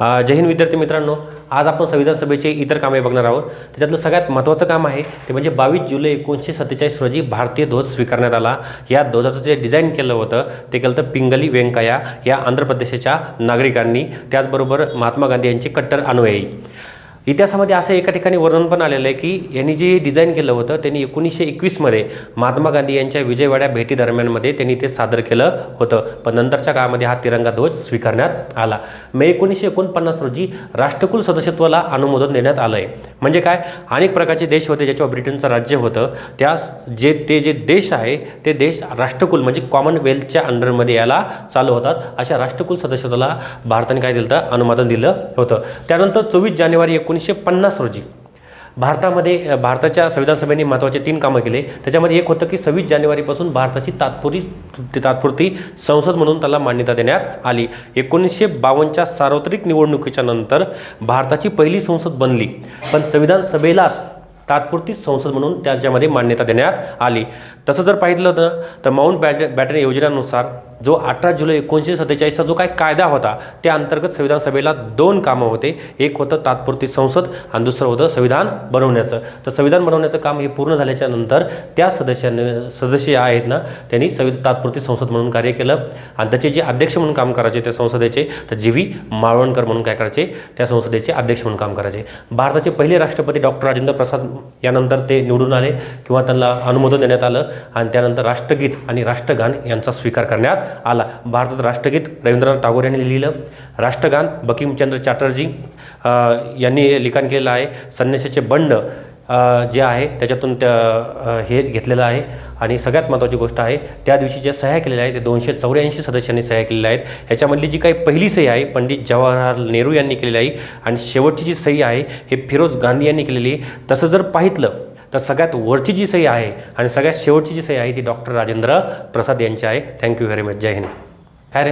अ, जय हिंद विद्यार्थी मित्रांनो. आज आपण संविधान सभेचे इतर कामे बघणार आहोत. त्याच्यातलं सगळ्यात महत्त्वाचं काम आहे ते म्हणजे बावीस जुलै एकोणीसशे सत्तेचाळीस रोजी भारतीय ध्वज स्वीकारण्यात आला. या ध्वजाचं जे डिझाईन केलं होतं ते केलं होतं पिंगली व्यंकय्या या आंध्र प्रदेशाच्या नागरिकांनी. त्याचबरोबर महात्मा गांधी यांचे कट्टर अनुयायी इतिहासामध्ये असं एका ठिकाणी वर्णन पण आलेलं आहे की यांनी जे डिझाईन केलं होतं त्यांनी एकोणीसशे एकवीसमध्ये महात्मा गांधी यांच्या विजयवाड्या भेटीदरम्यानमध्ये त्यांनी ते सादर केलं होतं. पण नंतरच्या काळामध्ये हा तिरंगा ध्वज स्वीकारण्यात आला. मे एकोणीसशे एकोणपन्नास रोजी राष्ट्रकुल सदस्यत्वाला अनुमोदन देण्यात आलं आहे म्हणजे काय? अनेक प्रकारचे देश होते ज्याच्यावर ब्रिटनचं राज्य होतं. त्या जे ते जे देश आहे ते देश राष्ट्रकुल म्हणजे कॉमनवेल्थच्या अंडरमध्ये याला चालू होतात. अशा राष्ट्रकुल सदस्यत्वाला भारताने काय दिलं तर अनुमोदन दिलं होतं. त्यानंतर चोवीस जानेवारी एकोणीसशे पन्नास रोजी भारतामध्ये भारताच्या संविधान सभेने महत्त्वाचे तीन कामं केले. त्याच्यामध्ये एक होतं की सव्वीस जानेवारीपासून भारताची तात्पुरी तात्पुरती संसद म्हणून त्याला मान्यता देण्यात आली. एकोणीसशे बावन्नच्या सार्वत्रिक निवडणुकीच्या नंतर भारताची पहिली संसद बनली. पण संविधान सभेलाच तात्पुरती संसद म्हणून त्याच्यामध्ये मान्यता देण्यात आली. तसं जर पाहिलं तर माउंट बॅट बॅटन योजनेनुसार जो अठरा जुलै एकोणीसशे सत्तेचाळीसचा जो काय कायदा होता त्या अंतर्गत संविधान सभेला दोन कामं होते. एक होतं तात्पुरती संसद आणि दुसरं होतं संविधान बनवण्याचं. तर संविधान बनवण्याचं काम हे पूर्ण झाल्याच्यानंतर त्या सदस्यांनी सदस्य आहेत ना त्यांनी संवि तात्पुरती संसद म्हणून कार्य केलं. आणि त्याचे जे अध्यक्ष म्हणून काम करायचे त्या संसदेचे तर जी व्ही माळवणकर म्हणून काय करायचे त्या संसदेचे अध्यक्ष म्हणून काम करायचे. भारताचे पहिले राष्ट्रपती डॉक्टर राजेंद्र प्रसाद यानंतर ते निवडून आले किंवा त्यांना अनुमोदन देण्यात आलं आणि त्यानंतर राष्ट्रगीत आणि राष्ट्रगान यांचा स्वीकार करण्यात आला. भारतात राष्ट्रगीत रवींद्रनाथ टागोर यांनी लिहिलं. राष्ट्रगान बकिमचंद्र चॅटर्जी यांनी लिखाण केलेलं आहे. संन्यासाचे बंड जे आहे त्याच्यातून त्या हे घेतलेलं आहे. आणि सगळ्यात महत्त्वाची गोष्ट आहे त्या दिवशी ज्या सह्या केलेल्या आहेत ते दोनशे चौऱ्याऐंशी सदस्यांनी सह्या केलेल्या आहेत. ह्याच्यामधली जी काही पहिली सही आहे पंडित जवाहरलाल नेहरू यांनी केलेली आहे. आणि शेवटची जी सही आहे हे फिरोज गांधी यांनी केलेली आहे. तसं जर पाहितलं तर सगळ्यात वरची जी सही आहे आणि सगळ्यात शेवटची जी सही आहे ती डॉक्टर राजेंद्र प्रसाद यांची आहे. Thank you very much Jai Hind. काय रे.